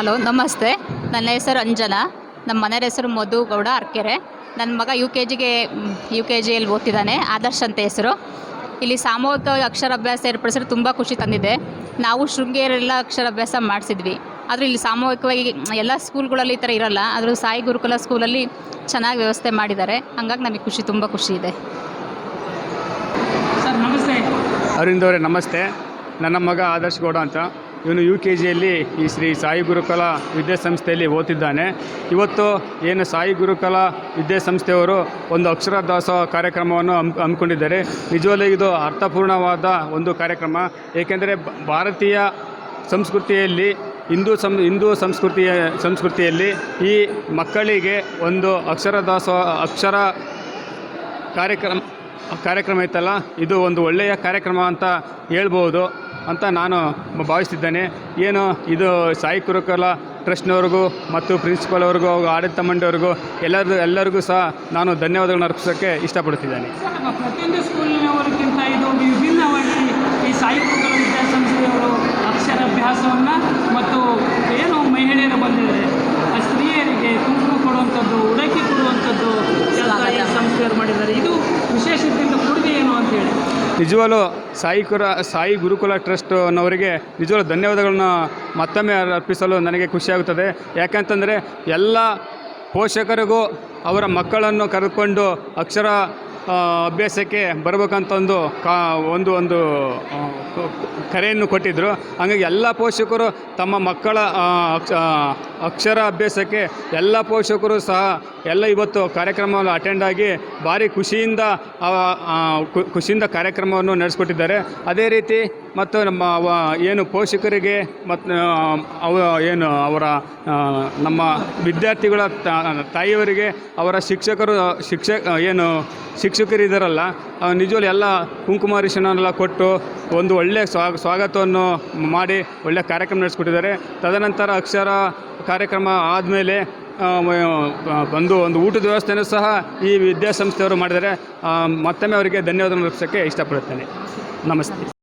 Hello ನಮಸ್ತೆ. ನನ್ನ ಹೆಸರು ಅಂಜನಾ. ನಮ್ಮ ಮನೆಯ ಹೆಸರು ಮಧು ಗೌಡ ಅರ್ಕೆರೆ. ನನ್ನ ಮಗ ಯು ಕೆ ಜಿಗೆ ಯು ಕೆ ಜಿಯಲ್ಲಿ ಓದ್ತಿದ್ದಾನೆ ಆದರ್ಶ್ ಅಂತ ಹೆಸರು. ಇಲ್ಲಿ ಸಾಮೂಹಿಕ ಅಕ್ಷರಾಭ್ಯಾಸ ಏರ್ಪಡಿಸಿದ್ರೆ ತುಂಬ ಖುಷಿ ತಂದಿದೆ. ನಾವು ಶೃಂಗೇರೆಲ್ಲ ಅಕ್ಷರಾಭ್ಯಾಸ ಮಾಡಿಸಿದ್ವಿ. ಆದರೆ ಇಲ್ಲಿ ಸಾಮೂಹಿಕವಾಗಿ ಎಲ್ಲ ಸ್ಕೂಲ್ಗಳಲ್ಲಿ ಈ ಥರ ಇರಲ್ಲ. ಆದರೂ ಸಾಯಿ ಗುರುಕುಲ ಸ್ಕೂಲಲ್ಲಿ ಚೆನ್ನಾಗಿ ವ್ಯವಸ್ಥೆ ಮಾಡಿದ್ದಾರೆ. ಹಂಗಾಗಿ ನಮಗೆ ಖುಷಿ ತುಂಬ ಖುಷಿ ಇದೆ. ಸರ್ ನಮಸ್ತೆ. ಅರವಿಂದ್ ಅವರೇ ನಮಸ್ತೆ. ನನ್ನ ಮಗ ಆದರ್ಶ್ ಗೌಡ ಅಂತ. ಇವನು ಯು ಕೆ ಜಿಯಲ್ಲಿ ಈ ಶ್ರೀ ಸಾಯಿ ಗುರುಕಲಾ ವಿದ್ಯಾಸಂಸ್ಥೆಯಲ್ಲಿ ಓದ್ತಿದ್ದಾನೆ. ಇವತ್ತು ಏನು ಸಾಯಿ ಗುರುಕಲಾ ವಿದ್ಯಾಸಂಸ್ಥೆಯವರು ಒಂದು ಅಕ್ಷರ ದಾಸೋಹ ಕಾರ್ಯಕ್ರಮವನ್ನು ಹಮ್, ಹಮ್ಮಿಕೊಂಡಿದ್ದಾರೆ. ನಿಜವಲ್ಲೂ ಇದು ಅರ್ಥಪೂರ್ಣವಾದ ಒಂದು ಕಾರ್ಯಕ್ರಮ. ಏಕೆಂದರೆ ಭಾರತೀಯ ಸಂಸ್ಕೃತಿಯಲ್ಲಿ, ಹಿಂದೂ ಸಂ, ಹಿಂದೂ ಸಂಸ್ಕೃತಿಯ ಸಂಸ್ಕೃತಿಯಲ್ಲಿ ಈ ಮಕ್ಕಳಿಗೆ ಒಂದು ಅಕ್ಷರ ದಾಸೋಹ ಅಕ್ಷರ ಕಾರ್ಯಕ್ರಮ ಕಾರ್ಯಕ್ರಮ ಇತ್ತಲ್ಲ ಇದು ಒಂದು ಒಳ್ಳೆಯ ಕಾರ್ಯಕ್ರಮ ಅಂತ ಹೇಳ್ಬೋದು. ಅಂತ ನಾನು ಭಾವಿಸ್ತಿದ್ದೇನೆ. ಏನು ಇದು ಸಾಯಿ ಕುರುಕಲ ಟ್ರಸ್ಟ್ನವ್ರಿಗೂ ಮತ್ತು ಪ್ರಿನ್ಸಿಪಾಲ್ ಅವ್ರಿಗೂ ಹಾಗೂ ಆಡಳಿತ ಮಂಡಳಿಯವ್ರಿಗೂ ಎಲ್ಲರಿಗೂ ಎಲ್ಲರಿಗೂ ಸಹ ನಾನು ಧನ್ಯವಾದಗಳನ್ನು ಅರ್ಪಿಸೋಕ್ಕೆ ಇಷ್ಟಪಡ್ತಿದ್ದೇನೆ ಸ್ಕೂಲಿನವರಿಗಿಂತ ಇದು ವಿಭಿನ್ನವಾಗಿ ಈ ಸಾಯಿ ಗುರುಕುಲ ವಿದ್ಯಾಸಂಸ್ಥೆಯವರು ಅಕ್ಷರಾಭ್ಯಾಸವನ್ನು ನಿಜವಾಗ್ಲೂ ಸಾಯಿ ಕುರ, ಸಾಯಿ ಗುರುಕುಲ ಟ್ರಸ್ಟ್ ಅನ್ನೋರಿಗೆ ನಿಜವಾಗ್ಲೂ ಧನ್ಯವಾದಗಳನ್ನ ಮತ್ತೊಮ್ಮೆ ಅರ್ಪಿಸಲು ನನಗೆ ಖುಷಿಯಾಗುತ್ತದೆ ಯಾಕಂತಂದರೆ ಎಲ್ಲ ಪೋಷಕರಿಗೂ ಅವರ ಮಕ್ಕಳನ್ನು ಕರೆದುಕೊಂಡು ಅಕ್ಷರ ಅಭ್ಯಾಸಕ್ಕೆ ಬರಬೇಕಂತ ಒಂದು ಕಾ, ಒಂದು ಒಂದು ಕರೆಯನ್ನು ಕೊಟ್ಟಿದ್ದರು ಹಾಗಾಗಿ ಎಲ್ಲ ಪೋಷಕರು ತಮ್ಮ ಮಕ್ಕಳ ಅಕ್ಷರ ಅಭ್ಯಾಸಕ್ಕೆ ಎಲ್ಲ ಪೋಷಕರು ಸಹ ಎಲ್ಲ ಇವತ್ತು ಕಾರ್ಯಕ್ರಮವನ್ನು ಅಟೆಂಡ್ ಆಗಿ ಭಾರಿ ಖುಷಿಯಿಂದ ಖುಷಿಯಿಂದ ಕಾರ್ಯಕ್ರಮವನ್ನು ನಡೆಸ್ಕೊಟ್ಟಿದ್ದಾರೆ. ಅದೇ ರೀತಿ ಮತ್ತು ನಮ್ಮ ಏನು ಪೋಷಕರಿಗೆ ಮತ್ತು ಅವ, ಏನು ಅವರ ನಮ್ಮ ವಿದ್ಯಾರ್ಥಿಗಳ ತಾಯಿಯವರಿಗೆ ಅವರ ಶಿಕ್ಷಕರು ಶಿಕ್ಷಕ ಏನು ಶಿಕ್ಷಕರಿದ್ದಾರಲ್ಲ ನಿಜವಾಗಲಿ ಎಲ್ಲ ಕುಂಕುಮ ಅರಿಶಿಣನೆಲ್ಲ ಕೊಟ್ಟು ಒಂದು ಒಳ್ಳೆಯ ಸ್ವಾಗ, ಸ್ವಾಗತವನ್ನು ಮಾಡಿ ಒಳ್ಳೆಯ ಕಾರ್ಯಕ್ರಮ ನಡೆಸ್ಕೊಟ್ಟಿದ್ದಾರೆ. ತದನಂತರ ಅಕ್ಷರ ಕಾರ್ಯಕ್ರಮ ಆದಮೇಲೆ ಬಂದು ಒಂದು ಊಟದ ವ್ಯವಸ್ಥೆಯೂ ಸಹ ಈ ವಿದ್ಯಾಸಂಸ್ಥೆಯವರು ಮಾಡಿದ್ದಾರೆ. ಮತ್ತೊಮ್ಮೆ ಅವರಿಗೆ ಧನ್ಯವಾದ ಅರ್ಪಿಸೋಕ್ಕೆ ಇಷ್ಟಪಡುತ್ತೇನೆ. ನಮಸ್ತೆ.